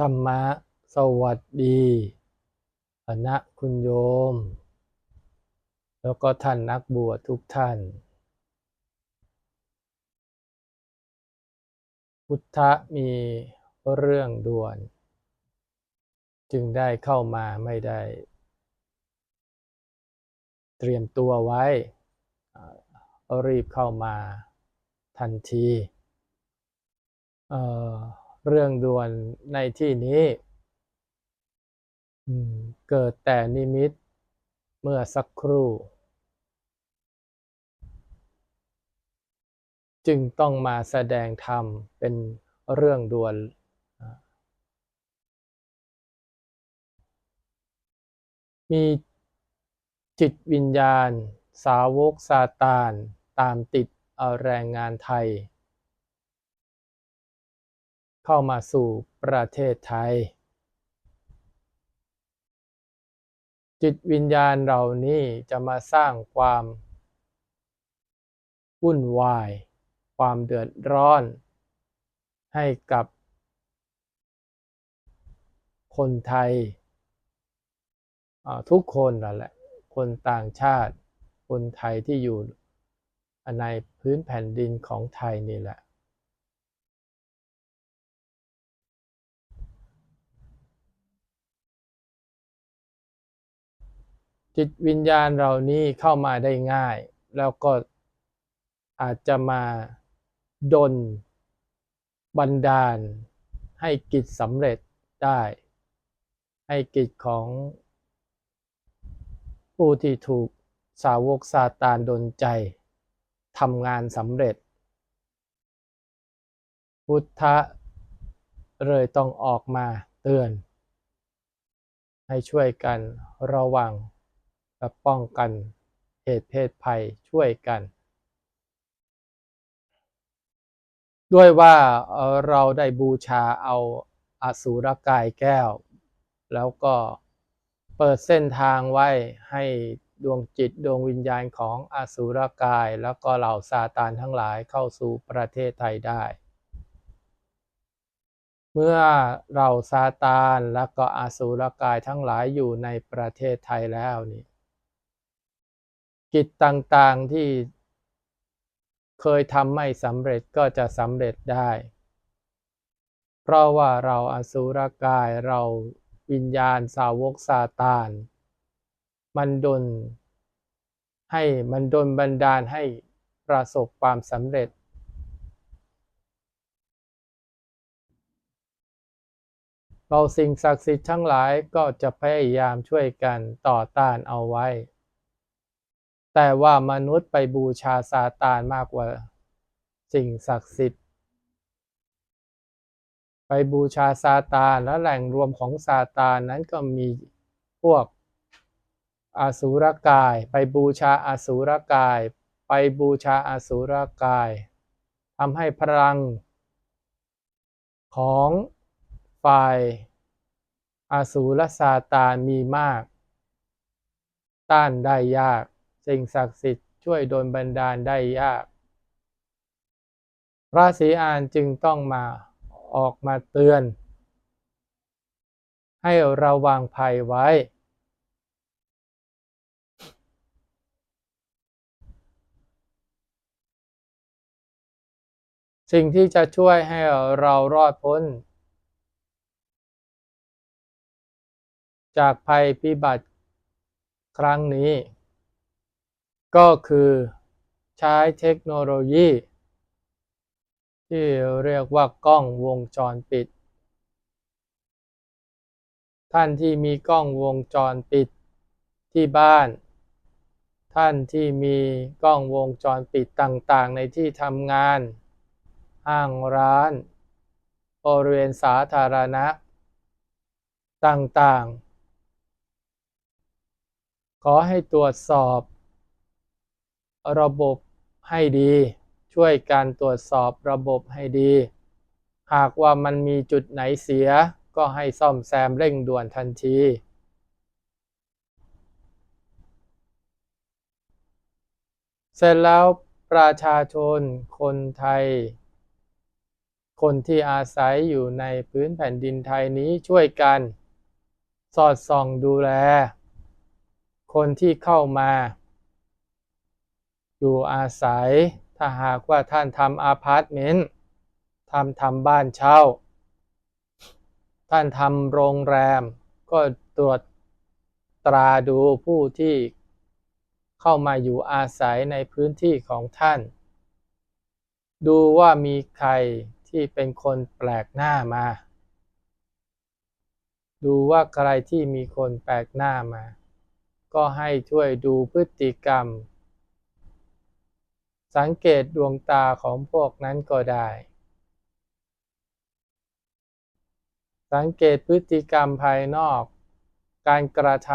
ธรรมะสวัสดีคณะคุณโยม แล้วก็ท่านนักบวชทุกท่าน พุทธะมีเรื่องด่วน จึงได้เข้ามาไม่ได้ เตรียมตัวไว้รีบเข้ามาทันที เเรื่องด่วนในที่นี้เกิดแต่นิมิตเมื่อสักครู่ จึงต้องมาแสดงธรรมเป็นเรื่องด่วน มีจิตวิญญาณ สาวกซาตาน ตามติดเอาแรงงานไทย เข้ามาสู่ประเทศไทย จิตวิญญาณเหล่านี้จะมาสร้างความวุ่นวาย ความเดือดร้อน ให้กับคนไทยทุกคนนั่นแหละ คนต่างชาติ คนไทยที่อยู่ในพื้นแผ่นดินของไทยนี่แหละ จิตวิญญาณเรานี้เข้ามาได้ง่าย แล้วก็อาจจะมาดน บันดาล ให้กิจสำเร็จได้ ให้กิจของผู้ที่ถูกสาวกซาตานดนใจทำงานสำเร็จ พุทธะเลยต้องออกมาเตือน ให้ช่วยกันระวัง และป้องกันเหตุเพศภัยช่วยกัน ด้วยว่าเราได้บูชาเอาอสูรกายแก้ว แล้วก็เปิดเส้นทางไว้ให้ดวงจิตดวงวิญญาณของอสุรกาย แล้วก็เหล่าซาตานทั้งหลายเข้าสู่ประเทศไทยได้ เมื่อเราซาตานและก็อสุรกายทั้งหลายอยู่ในประเทศไทยแล้วนี่ กิจต่างๆที่เคยทำไม่สำเร็จก็จะสำเร็จได้ เพราะว่าเราอสุรกายเราวิญญาณสาวกซาตาน มันดนให้มันดนบันดาลให้ประสบความสำเร็จ เราสิ่งศักดิ์สิทธิ์ทั้งหลายก็จะพยายามช่วยกันต่อต้านเอาไว้ แต่ว่ามนุษย์ไปบูชาซาตานมากกว่าสิ่งศักดิ์สิทธิ์ ไปบูชาซาตานและแหล่งรวมของซาตานนั้นก็มีพวกอสุรกาย ไปบูชาอสุรกาย ไปบูชาอสุรกายทำให้พลัง ของฝ่ายอสูรซาตานมีมาก ต้านได้ยาก สิ่งศักดิ์สิทธิ์ช่วยโดนบันดาลได้ยาก พระศรีอานจึงต้องมาออกมาเตือน ให้ระวังภัยไว้ สิ่งที่จะช่วยให้เรารอดพ้น จากภัยพิบัติครั้งนี้ ก็คือใช้เทคโนโลยี ที่เรียกว่ากล้องวงจรปิด ท่านที่มีกล้องวงจรปิดที่บ้าน ท่านที่มีกล้องวงจรปิดต่างๆ ในที่ทำงาน ห้างร้านบริเวณสาธารณะ ต่างๆ ขอให้ตรวจสอบ ระบบให้ดี ช่วยการตรวจสอบระบบให้ดี หากว่ามันมีจุดไหนเสียก็ให้ซ่อมแซมเร่งด่วนทันทีเสร็จแล้วประชาชนคนไทย คนที่อาศัยอยู่ในพื้นแผ่นดินไทยนี้ช่วยกัน สอดส่องดูแล คนที่เข้ามา อยู่อาศัย ถ้าหากว่าท่านทำอาพาร์ตเมนต์ทำทำบ้านเช่า ท่านทำโรงแรม ก็ตรวจตราดูผู้ที่เข้ามาอยู่อาศัยในพื้นที่ของท่าน ดูว่ามีใครที่เป็นคนแปลกหน้ามา ดูว่าใครที่มีคนแปลกหน้ามา ก็ให้ช่วยดูพฤติกรรม สังเกตดวงตาของพวกนั้นก็ได้ สังเกตพฤติกรรมภายนอก การกระท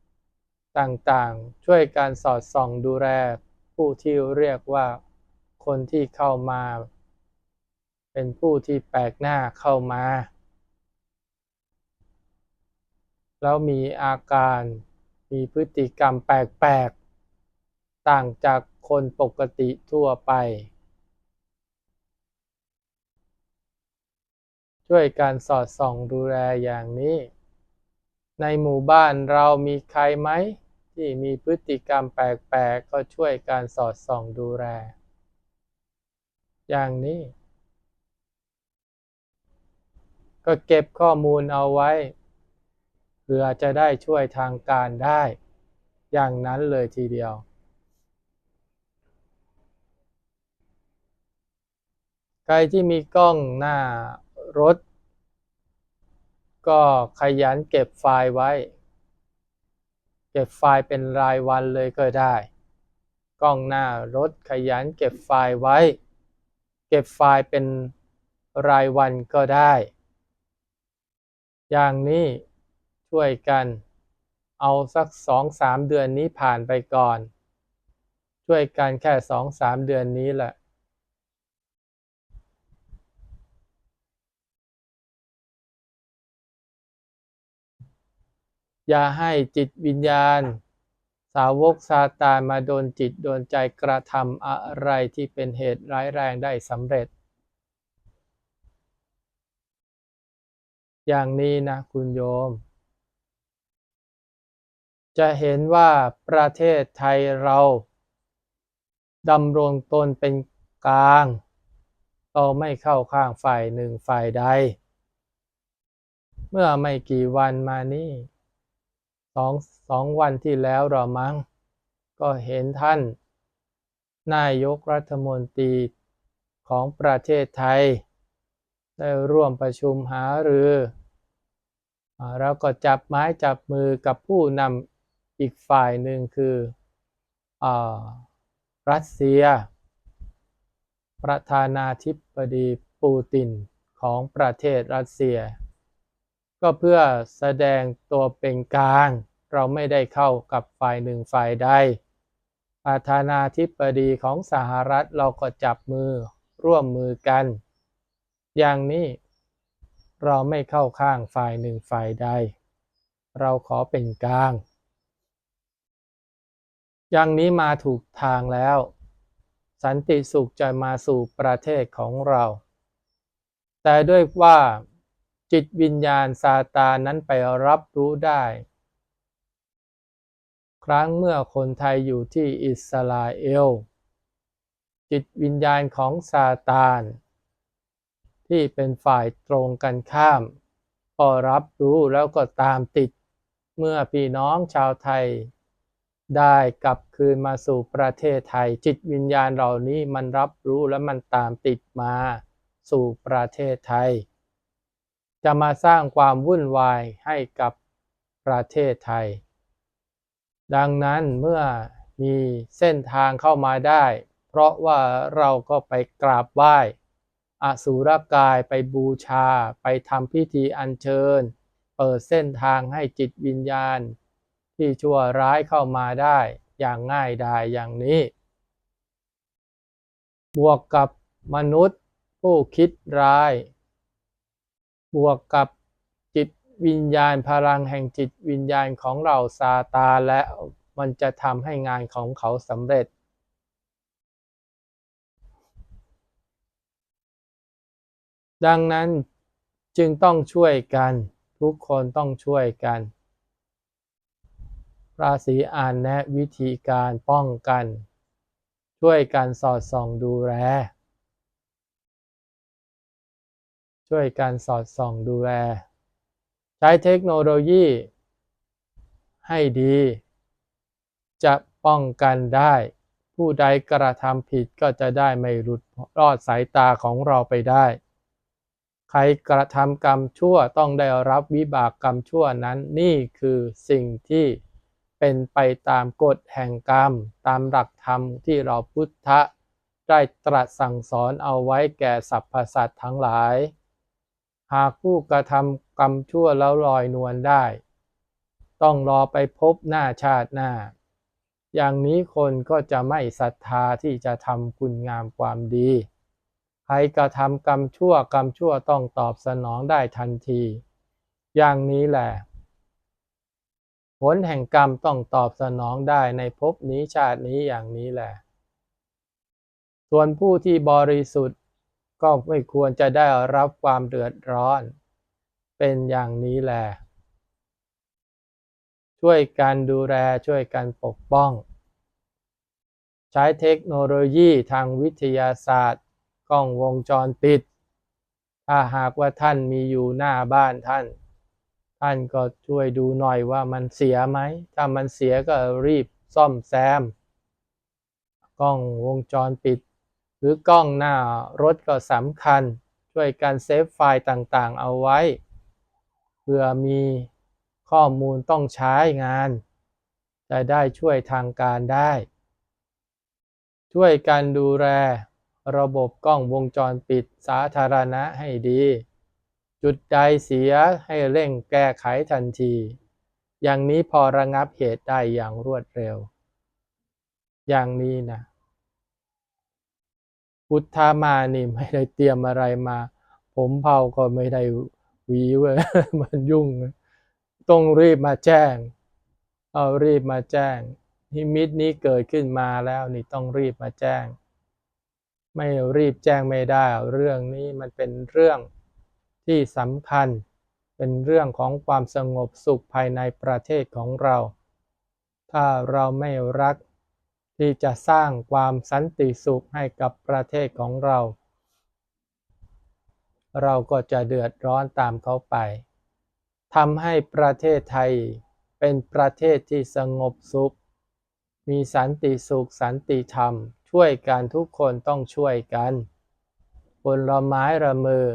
ำต่างๆ ช่วยการสอดส่องดูแลผู้ที่เรียกว่าคนที่เข้ามา เป็นผู้ที่แปลกหน้าเข้ามา แล้วมีอาการมีพฤติกรรมแปลก ๆ ต่างจาก คนปกติทั่วไป ช่วยการสอดส่องดูแลอย่างนี้ ในหมู่บ้านเรามีใครไหม ที่มีพฤติกรรมแปลกๆ ก็ช่วยการสอดส่องดูแล อย่างนี้ ก็เก็บข้อมูลเอาไว้เพื่อจะได้ช่วยทางการได้ อย่างนั้นเลยทีเดียว ใครที่มีกล้องหน้ารถ ก็ขยันเก็บไฟล์ไว้ เก็บไฟล์เป็นรายวันเลยก็ได้ กล้องหน้ารถขยันเก็บไฟล์ไว้ เก็บไฟล์เป็นรายวันก็ได้ อย่างนี้ช่วยกันเอาสักสองสามเดือนนี้ผ่านไปก่อน ช่วยกันแค่สองสามเดือนนี้แหละ อย่าให้จิตวิญญาณ สาวกซาตานมาโดนจิตโดนใจกระทำอะไรที่เป็นเหตุร้ายแรงได้สำเร็จ อย่างนี้นะคุณโยม จะเห็นว่าประเทศไทยเราดำรงตนเป็นกลาง เราไม่เข้าข้างฝ่ายหนึ่งฝ่ายใด เมื่อไม่กี่วันมานี้ สองสองวันที่แล้วเรามั้ง ก็เห็นท่าน นายกรัฐมนตรีของประเทศไทย ได้ร่วมประชุมหารือแล้วก็จับไม้จับมือกับผู้นำอีกฝ่ายหนึ่งคืออรัสเซีย ประธานาธิบดีปูตินของประเทศรัสเซีย ก็เพื่อแสดงตัวเป็นกลาง เราไม่ได้เข้ากับฝ่ายหนึ่งฝ่ายใดประธานาธิบดีของสหรัฐเราก็จับมือร่วมมือกัน อย่างนี้เราไม่เข้าข้างฝ่ายหนึ่งฝ่ายใด เราขอเป็นกลาง อย่างนี้มาถูกทางแล้ว สันติสุขจะมาสู่ประเทศของเรา แต่ด้วยว่า จิตวิญญาณซาตานนั้นไปรับรู้ได้ ครั้งเมื่อคนไทยอยู่ที่อิสราเอล จิตวิญญาณของซาตาน ที่เป็นฝ่ายตรงกันข้าม ก็รับรู้แล้วก็ตามติด เมื่อพี่น้องชาวไทย ได้กลับคืนมาสู่ประเทศไทย จิตวิญญาณเหล่านี้มันรับรู้และมันตามติดมาสู่ประเทศไทย จะมาสร้างความวุ่นวายให้กับประเทศไทย ดังนั้นเมื่อมีเส้นทางเข้ามาได้ เพราะว่าเราก็ไปกราบไหว้อสุรกายไปบูชาไปทำพิธีอัญเชิญ เปิดเส้นทางให้จิตวิญญาณ ที่ชั่วร้ายเข้ามาได้อย่างง่ายดายอย่างนี้ บวกกับมนุษย์ผู้คิดร้าย บวกกับจิตวิญญาณพลังแห่งจิตวิญญาณของเราซาตาและมันจะทำให้งานของเขาสำเร็จ ดังนั้นจึงต้องช่วยกัน ทุกคนต้องช่วยกัน ราศีอ่านแนะวิธีการป้องกัน ช่วยกันสอดส่องดูแล ช่วยกันสอดส่องดูแล ใช้เทคโนโลยี ให้ดี จะป้องกันได้ ผู้ใดกระทำผิดก็จะได้ไม่หลุดรอดสายตาของเราไปได้ ใครกระทำกรรมชั่วต้องได้รับวิบากกรรมชั่วนั้นนี่คือสิ่งที่เป็นไปตามกฎแห่งกรรม ตามหลักธรรมที่เราพุทธะได้ตรัสสั่งสอนเอาไว้แก่สรรพสัตว์ทั้งหลาย หากผู้กระทำกรรมชั่วแล้วลอยนวลได้ ต้องรอไปพบหน้าชาติหน้า อย่างนี้คนก็จะไม่ศรัทธาที่จะทำคุณงามความดี ใครกระทำกรรมชั่วกรรมชั่วต้องตอบสนองได้ทันที อย่างนี้แหละ ผลแห่งกรรมต้องตอบสนองได้ในภพนี้ชาตินี้อย่างนี้แหละ ส่วนผู้ที่บริสุทธิ์ ก็ไม่ควรจะได้รับความเดือดร้อน เป็นอย่างนี้แหละ ช่วยกันดูแลช่วยกันปกป้อง ใช้เทคโนโลยีทางวิทยาศาสตร์ กล้องวงจรปิด ถ้าหากว่าท่านมีอยู่หน้าบ้านท่าน ท่านก็ช่วยดูหน่อยว่ามันเสียไหม ถ้ามันเสียก็รีบซ่อมแซม กล้องวงจรปิด รือกล้องหน้ารถก็สำคัญ ช่วยกันเซฟไฟล์ต่างๆ เอาไว้ เพื่อมีข้อมูลต้องใช้งาน จะได้ช่วยทางการได้ ช่วยกันดูแลระบบกล้องวงจรปิดสาธารณะให้ดี จุดใดเสียให้เร่งแก้ไขทันที อย่างนี้พอระงับเหตุได้อย่างรวดเร็ว อย่างนี้นะ พุทธามานี่ไม่ได้เตรียมอะไรมา ผมเผาก็ไม่ได้หวีเว้ยมันยุ่ง ต้องรีบมาแจ้ง เอารีบมาแจ้งนิมิตนี้เกิดขึ้นมาแล้วนี่ต้องรีบมาแจ้ง ไม่รีบแจ้งไม่ได้ เรื่องนี้มันเป็นเรื่องที่สำคัญ เป็นเรื่องของความสงบสุขภายในประเทศของเรา ถ้าเราไม่รัก ที่จะสร้างความสันติสุขให้กับประเทศของเรา เราก็จะเดือดร้อนตามเขาไปทำให้ประเทศไทยเป็นประเทศที่สงบสุข มีสันติสุขสันติธรรม ช่วยกันทุกคนต้องช่วยกันผลไม้ระมือ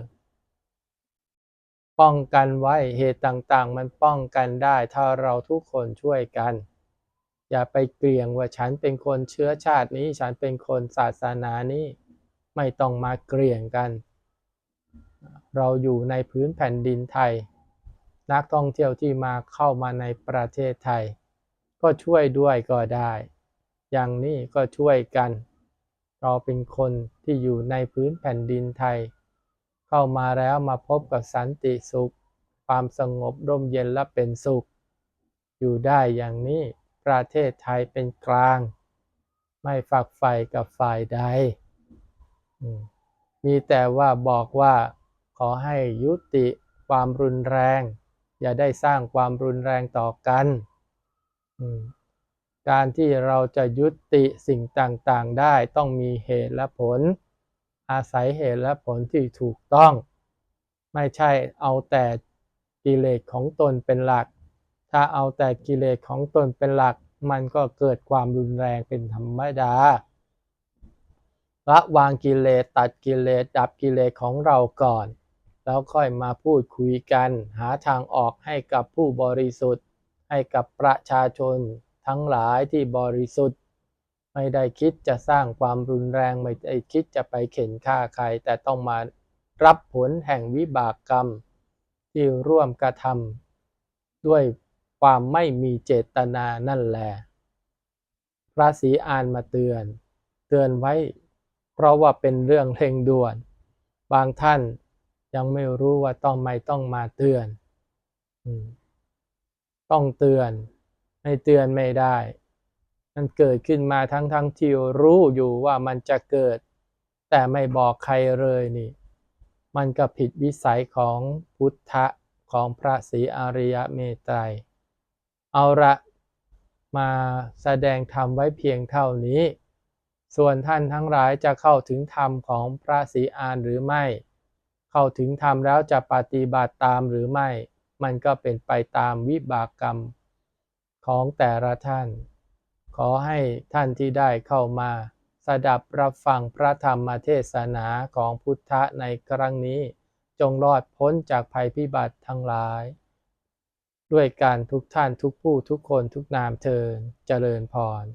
ป้องกันไว้เหตุต่างๆ มันป้องกันได้ถ้าเราทุกคนช่วยกัน อย่าไปเกลียงว่าฉันเป็นคนเชื้อชาตินี้ ฉันเป็นคนศาสนานี้ ไม่ต้องมาเกลียงกัน เราอยู่ในพื้นแผ่นดินไทย นักท่องเที่ยวที่มาเข้ามาในประเทศไทย ก็ช่วยด้วยก็ได้ อย่างนี้ก็ช่วยกัน เราเป็นคนที่อยู่ในพื้นแผ่นดินไทย เข้ามาแล้วมาพบกับสันติสุข ความสงบร่มเย็นและเป็นสุข อยู่ได้อย่างนี้ ประเทศไทยเป็นกลาง ไม่ฝักใฝ่กับฝ่ายใด มีแต่ว่าบอกว่าขอให้ยุติความรุนแรง อย่าได้สร้างความรุนแรงต่อกัน การที่เราจะยุติสิ่งต่างๆได้ต้องมีเหตุและผล อาศัยเหตุและผลที่ถูกต้อง ไม่ใช่เอาแต่กิเลสของตนเป็นหลัก ถ้าเอาแต่กิเลสของตนเป็นหลัก มันก็เกิดความรุนแรงเป็นธรรมดาละวางกิเลสตัดกิเลสดับกิเลสของเราก่อน แล้วค่อยมาพูดคุยกัน หาทางออกให้กับผู้บริสุทธิ์ ให้กับประชาชน ทั้งหลายที่บริสุทธิ์ ไม่ได้คิดจะสร้างความรุนแรงไม่ได้คิดจะไปเข็นฆ่าใคร แต่ต้องมารับผลแห่งวิบากกรรม ที่ร่วมกระทำด้วย ความไม่มีเจตนานั่นแหละพระศรีอานมาเตือน เตือนไว้ เพราะว่าเป็นเรื่องเร่งด่วน บางท่านยังไม่รู้ว่าต้องไม่ต้องมาเตือน ต้องเตือน ไม่เตือนไม่ได้ มันเกิดขึ้นมาทั้งทั้งที่รู้อยู่ว่ามันจะเกิด แต่ไม่บอกใครเลยนี่ มันก็ผิดวิสัยของพุทธะของพระศรีอริยเมตไตร เอาละมาแสดงธรรมไว้เพียงเท่านี้ ส่วนท่านทั้งหลายจะเข้าถึงธรรมของพระศรีอานหรือไม่ เข้าถึงธรรมแล้วจะปฏิบัติตามหรือไม่ มันก็เป็นไปตามวิบากกรรมของแต่ละท่าน ขอให้ท่านที่ได้เข้ามา สดับรับฟังพระธรรมเทศนาของพุทธะในครั้งนี้ จงรอดพ้นจากภัยพิบัติทั้งหลาย ด้วยการทุกท่านทุกผู้ทุกคนทุกนามเทินเจริญพร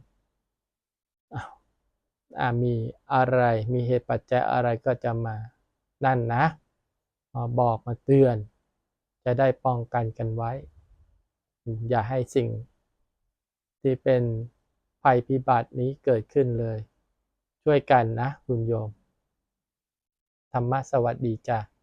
อ้าวมีอะไรมีเหตุปัจจัยอะไรก็จะมานั่นนะมาบอกมาเตือน จะได้ป้องกันกันไว้ อย่าให้สิ่งที่เป็นภัยพิบัตินี้เกิดขึ้นเลย ช่วยกันนะคุณโยม ธรรมะสวัสดีจ้ะ